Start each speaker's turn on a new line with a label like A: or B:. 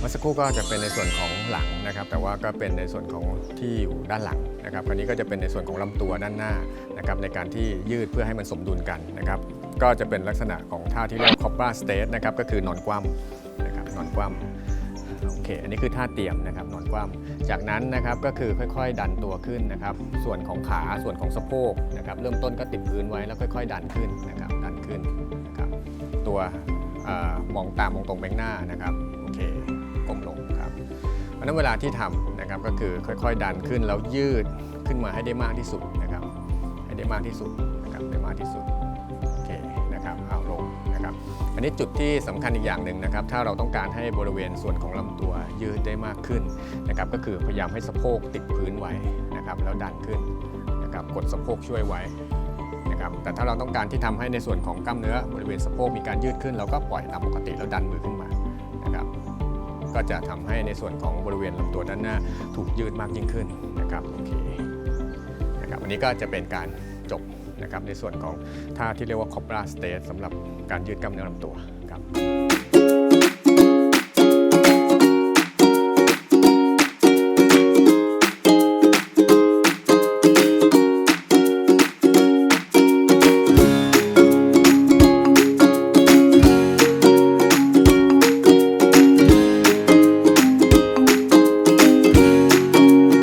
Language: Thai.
A: มื่อสักครู่ก็จะเป็นในส่วนของหลังนะครับ แต่ว่าก็เป็นในส่วนของที่อยู่ด้านหลังนะครับคราวนี้ก็จะเป็นในส่วนของลำตัวด้านหน้านะครับในการที่ยืดเพื่อให้มันสมดุลกันนะครับก็จะเป็นลักษณะของท่าที่เรียกว่า cobra state นะครับก็คือนอนคว่ำนะครับนอนคว่ำโอเคอันนี้คือท่าเตรียมนะครับนอนคว่ำจากนั้นนะครับก็คือค่อยๆ ดันตัวขึ้นนะครับ ส่วนของขาส่วนของสะโพกนะครับเริ่มต้นก็ติดพื้นไว้แล้วค่อย ๆ ดันขึ้นนะครับดันขึ้นนะครับตัว อมองตามมองตรงแบงหน้านะครับโอเคก้มลงครับเพราะฉะนั้นเวลาที่ทำนะครับก็คือค่อยๆ ดันขึ้นแล้วยืดขึ้นมาให้ได้มากที่สุดนะครับ ให้ได้มากที่สุดนะครับได้มากที่สุดโอเคนะครับเอาลงนะครับ อันนี้จุดที่สำคัญอีกอย่างหนึ่งนะครับ ถ้าเราต้องการให้บริเวณส่วนของลำตัวยืดได้มากขึ้นนะครับ ก็คือพยายามให้สะโพกติดพื้นไว้นะครับ แล้วดันขึ้นนะครับกดสะโพกช่วยไว้ นะครับแต่ถ้าเราต้องการที่ทำให้ในส่วนของกล้ามเนื้อบริเวณสะโพกมีการยืดขึ้นเราก็ปล่อยตามปกติแล้วดันมือขึ้นมานะครับก็จะทำให้ในส่วนของบริเวณลำตัวด้านหน้าถูกยืดมากยิ่งขึ้นนะครับโอเคนะครับอันนี้ก็จะเป็นการจบนะครับในส่วนของท่าที่เรียกว่าคอบราสเตสสำหรับการยืดกล้ามเนื้อลำตัวครับ